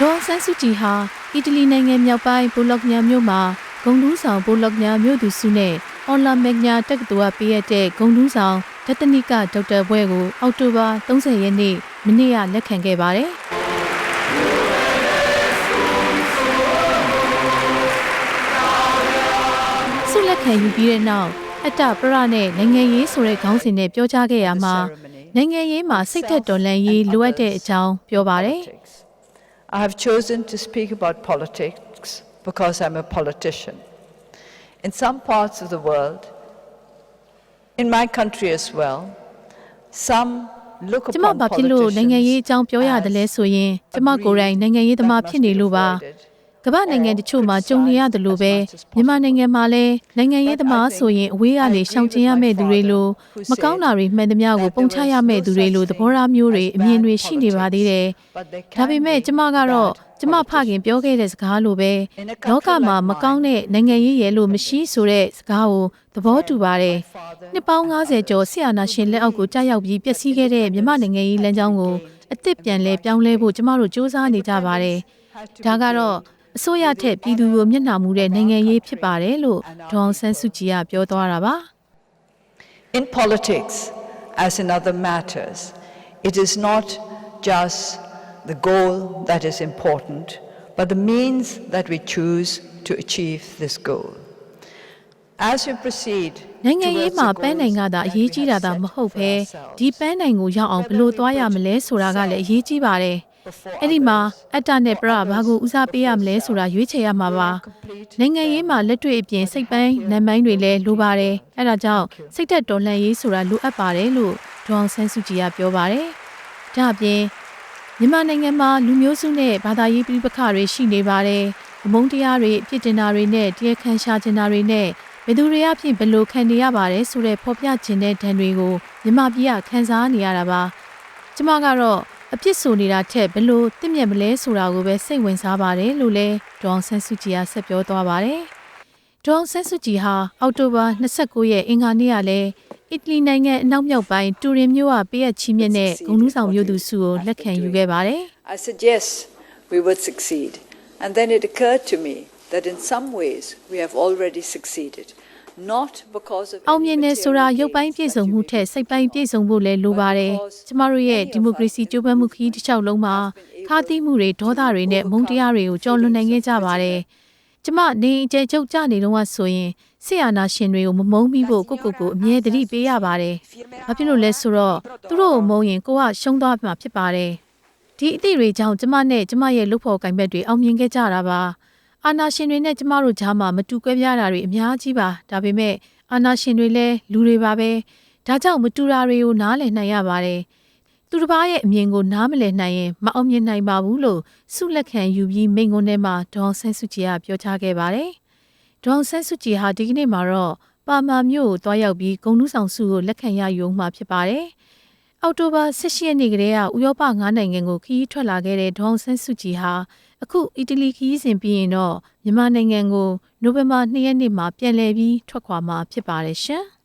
ဒေါ်ဆန်းစုကြည်ဟာအီတလီနိုင်ငံမြောက်ပိုင်းဘိုလော့ညာမြို့မှာဂုံတူးဆောင်ဘိုလော့ညာမြို့သူစုနဲ့အွန်လာမက်ညာတက္ကသိုလ်ကပေးရတဲ့ဂုံတူးဆောင်ဒသနိကဒေါက်တာဘွဲကိုအောက်တိုဘာ30ရက်နေ့မနေ့ကလက်ခံခဲ့ပါတယ်။ဆုလက်ခံယူပြီးတဲ့နောက်အတ္တပရနဲ့နိုင်ငံရေးဆိုတဲ့ခေါင်းစဉ်နဲ့ပြောကြားခဲ့ရမှာနိုင်ငံရေးမှာစိတ်သက်တော်လှန်ရေးလိုအပ်တဲ့အကြောင်းပြောပါတယ်။ I have chosen to speak about politics because I'm a politician. In some parts of the world, in my country as well, some look ကျမ upon ဘာဖြစ်လို့နိုင်ငံရေး politicians အကြောင်းပြောရတယ်လဲဆိုရင်ကျမကိုယ်တိုင်နိုင်ငံရေးသမားဖြစ်နေလို့ပါ ကမ္ဘာနိုင်ငံတချို့မှာကြုံနေရတယ်လို့ပဲမြန်မာနိုင်ငံမှာလည်းနိုင်ငံရေးသမားဆိုရင်အဝေးကနေရှောင်ကျဉ်ရမယ့်သူတွေလိုမကောင်းတာတွေမှန်သမျှကိုပုံချရမယ့်သူတွေလိုသဘောထားမျိုးတွေအမြင်တွေရှိနေပါသေးတယ်ဒါပေမဲ့ကျမကတော့ကျမဖခင်ပြောခဲ့တဲ့စကားလိုပဲလောကမှာမကောင်းတဲ့နိုင်ငံရေးရဲလို့မရှိဆိုတဲ့စကားကိုသဘောတူပါတယ်နှစ်ပေါင်း90ကျော်ဆရာနာရှင်လက်အောက်ကိုကြာရောက်ပြီးပျက်စီးခဲ့တဲ့မြန်မာနိုင်ငံရေးလမ်းကြောင်းကိုအသစ်ပြန်လဲပြောင်းလဲဖို့ကျမတို့စ조사နေကြပါတယ်ဒါကတော့ အစိုးရထက်ပြည်သူကိုမျက်နှာမူတဲ့နိုင်ငံရေးဖြစ်ပါတယ်လို့ဒေါအောင်ဆန်းစုကြည်ကပြောသွားတာပါ In politics, as in other matters, it is not just the goal that is important, but the means that we choose to achieve this goal. As we proceed နိုင်ငံရေး towards မှာ the ပန်းနိုင်က goals သာအ that ရေး we ကြီး have တာသာ set မဟုတ် for ပဲ ourselves, ဒီပန်းနိုင်ကိုရောက်အောင်ဘယ်လိုသွားရမလဲဆိုတာကလည်းအရေးကြီးပါတယ် အဲ့ဒီမှာအတ္တနဲ့ပရဘာကိုဦးစားပေးရမလဲဆိုတာရွေးချယ်ရမှာပါနိုင်ငံရေးမှာလက်တွေ့အပြင်စိတ်ပိုင်းနံပိုင်းတွေလည်းလိုပါတယ်အဲ့ဒါကြောင့်စိတ်သက်တော်လှန်ရေးဆိုတာလိုအပ်ပါတယ်လို့ဒေါအောင်ဆန်းစုကြည်ကပြောပါတယ်ဒါအပြင်မြန်မာနိုင်ငံမှာလူမျိုးစုနဲ့ဘာသာရေးပြပခတွေရှိနေပါတယ်အမုန်းတရားတွေအပြစ်တင်တာတွေနဲ့တရားခံရှာကျင်တာတွေနဲ့ဘယ်သူတွေအဖြစ်ဘယ်လိုခံနေရပါတယ်ဆိုတဲ့ဖော်ပြခြင်းတဲ့ဒဏ်တွေကိုမြန်မာပြည်ကခံစားနေရတာပါ ကျမကတော့ အပြစ်ဆိုနေတာထက်ဘယ်လိုတင့်မြတ်မလဲဆိုတာကိုပဲစိတ်ဝင်စားပါတယ်လို့လည်းဒေါအောင်ဆန်းစုကြည်ကဆက်ပြောသွားပါတယ်ဒေါအောင်ဆန်းစုကြည်ဟာအောက်တိုဘာ29ရက်အင်္ဂါနေ့ကလည်းအီတလီနိုင်ငံအနောက်မြောက်ပိုင်းတူရင်မြို့ကပေးရချီးမြှင့်တဲ့ဂုဏ်ထူးဆောင်မြို့သူစုကိုလက်ခံယူခဲ့ပါတယ် I said, yes, we would succeed. And then it occurred to me that in some ways we have already succeeded. Not because of အောင် any မြင်နေဆိုတာ material ရုပ်ပိုင်း gains ပြည့်စုံ that မှု you ထက် may စိတ်ပိုင်းပြည့်စုံဖို့လည်းလိုပါတယ်။ကျမတို့ရဲ့ဒီမိုကရေစီကြိုးပမ်းမှုခရီးတစ်လျှောက်လုံးမှာခါးသီးမှုတွေဒေါသတွေနဲ့မုန်းတရားတွေကိုကြော်လွန်နိုင်ခဲ့ကြပါတယ်။ကျမနေအကျယ်ချုပ်ကြနေတော့ဆိုရင်ဆရာနာရှင်တွေကိုမမုန်းပြီးဖို့ကိုကိုကိုအမြဲတမ်းပေးရပါတယ်။ဘာဖြစ်လို့လဲဆိုတော့သူတို့ကိုမုန်းရင်ကိုကရှုံးသွားမှာဖြစ်ပါတယ်။ဒီအသည့်တွေကြောင့်ကျမနဲ့ကျမရဲ့လုပ်ဖို့ကံဘက်တွေအောင်မြင်ခဲ့ကြတာပါ။ အာနာရှင်တွေနဲ့ကျမတို့ကြားမှာမတူကွဲပြားတာတွေအများကြီးပါ။ဒါပေမဲ့အာနာရှင်တွေလည်းလူတွေပါပဲ။ဒါကြောင့်မတူတာတွေကိုနားလည်နိုင်ရပါတယ်။သူတစ်ပါးရဲ့အမြင်ကိုနားမလည်နိုင်ရင်မအောင်မြင်နိုင်ပါဘူးလို့ဆုလက်ခံယူပြီးမိန့်ခွန်းထဲမှာဒေါန်ဆန်းစုကြည်ကပြောကြားခဲ့ပါတယ်။ဒေါန်ဆန်းစုကြည်ဟာဒီကနေ့မှာတော့ပါမာမြို့ကိုတွားရောက်ပြီးဂုံနူးဆောင်စုကိုလက်ခံရယူမှာဖြစ်ပါတယ်။ အောက်တိုဘာ16ရက်နေ့ကတည်းကဥရောပ9နိုင်ငံကိုခရီးထွက်လာခဲ့တဲ့ဒေါန်ဆန်းစုကြည်ဟာအခုအီတလီခရီးစဉ်ပြီးရင်တော့မြန်မာနိုင်ငံကိုနိုဝင်ဘာ2ရက်နေ့မှာပြန်လည်ပြီးထွက်ခွာမှာဖြစ်ပါတယ်ရှင်။